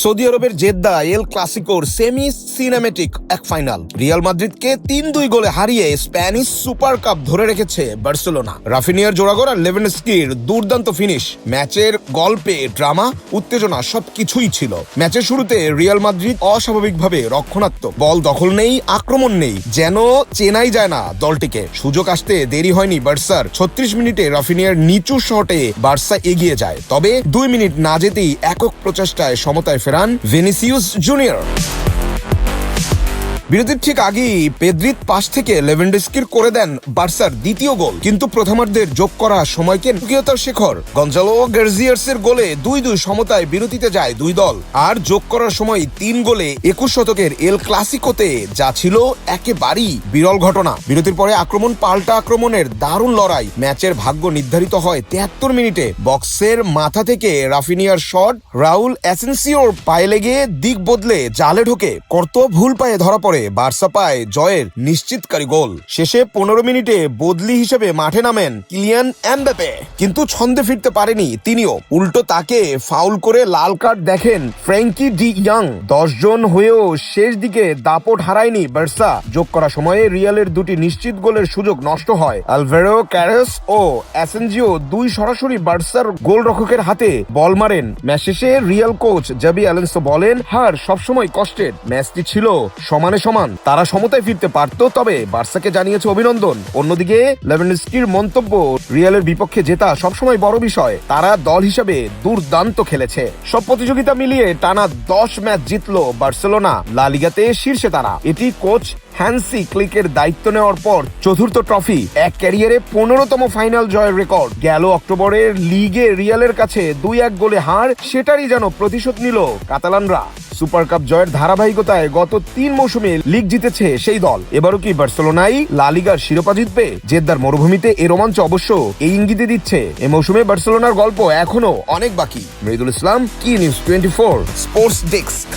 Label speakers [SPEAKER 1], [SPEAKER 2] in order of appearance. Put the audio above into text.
[SPEAKER 1] Saudi আরবের Jeddah, El ক্লাসিকোর semi cinematic এক ফাইনাল রিয়াল মাদ্রিদকে তিন দুই গোলে হারিয়ে স্প্যানিশ সুপার কাপ ধরে রেখেছে বার্সেলোনা। রাফিনিয়ার জোড়াগোড় আর লেভেনস্কির দুর্দান্ত ফিনিশ ম্যাচের গল্পে ড্রামা, উত্তেজনা সবকিছুই ছিল। ম্যাচের শুরুতে রিয়াল মাদ্রিদ অস্বাভাবিকভাবে রক্ষণাত্মক। বল দখল নেই, আক্রমণ নেই, যেন চেনাই যায় না দলটিকে। সুযোগ আসতে দেরি হয়নি বার্সার। ছত্রিশ মিনিটে রাফিনিয়ার নিচু শটে বার্সা এগিয়ে যায়। তবে দুই মিনিট না যেতেই একক প্রচেষ্টায় সমতায় ফেরান ভিনিসিউস জুনিয়র বিরতির ঠিক আগেই পেদ্রিত পাশ থেকে লেভেন্ডেস্কির করে দেন বার্সার দ্বিতীয় গোল। কিন্তু প্রথমার্ধের যোগ করা সময়কে মুখিয়তার শেখর। গঞ্জালো গার্জিয়ার্সের গোলে দুই দুই সমতায় বিরতিতে যায় দুই দল। আর যোগ করার সময় তিন গোলে একুশ শতকের এল ক্লাসিকোতে যা ছিল একেবারেই বিরল ঘটনা। বিরতির পরে আক্রমণ পাল্টা আক্রমণের দারুণ লড়াই। ম্যাচের ভাগ্য নির্ধারিত হয় তেহাত্তর মিনিটে। বক্সের মাথা থেকে রাফিনিয়ার শট, রাউল অ্যাসেন্সিওর পায়ে লেগে দিক বদলে জালে ঢোকে। কর্ত ভুল পায়ে ধরা পড়ে। বার্সা পায় জয়ের নিশ্চিতকারী গোল। শেষে পনেরো মিনিটে বদলি হিসেবে মাঠে নামেন কিলিয়ান এমবাপে কিন্তু ছন্দে ফিরতে পারেনি তিনিও। উল্টো তাকে ফাউল করে লাল কার্ড দেখেন ফ্র্যাঙ্কি ডি ইয়াং। দশ জন হয়েও শেষ দিকে দাপট হারায়নি বার্সা। যোগ করা সময়ে রিয়ালের দুটি নিশ্চিত গোলের সুযোগ নষ্ট হয়। আলভেরো, ক্যারেস ও অ্যাসেনজিও দুই সরাসরি বার্সার গোলরক্ষকের হাতে বল মারেন। ম্যাচ শেষে রিয়াল কোচ জাবি অ্যালেন্সো বলেন, হার সবসময় কষ্টের। ম্যাচটি ছিল সমানে সমান তারা সমতায় ফিরতে পারত, তবে বার্সাকে জানিয়েছে অভিনন্দন। অন্যদিকে, লেভেনস্কির মন্তব্য, রিয়ালের বিপক্ষে জেতা সবসময় বড় বিষয়। তারা দল হিসাবে দুর্দান্ত খেলেছে। সব প্রতিযোগিতা মিলিয়ে টানা দশ ম্যাচ জিতলো বার্সেলোনা। লা লিগাতে শীর্ষে তারা। এটি কোচ হ্যান্সি ক্লিকের দায়িত্ব নেওয়ার পর চতুর্থ ট্রফি। এক ক্যারিয়ারে পনেরোতম ফাইনাল জয়ের রেকর্ড। গেল অক্টোবরের লিগে রিয়ালের কাছে দুই এক গোলে হার, সেটারই যেন প্রতিশোধ নিল কাতালানরা। সুপার কাপ জয়ের ধারাবাহিকতায় গত তিন মৌসুমে লিগ জিতেছে সেই দল। এবারও কি বার্সেলোনাই লালিগার শিরোপা জিতবে? জেদ্দার মরুভূমিতে এ রোমাঞ্চ অবশ্য এই ইঙ্গিতে দিচ্ছে। এ মৌসুমে বার্সেলোনার গল্প এখনও অনেক বাকি। মৃদুল ইসলাম, কি news twenty four? Sports desk.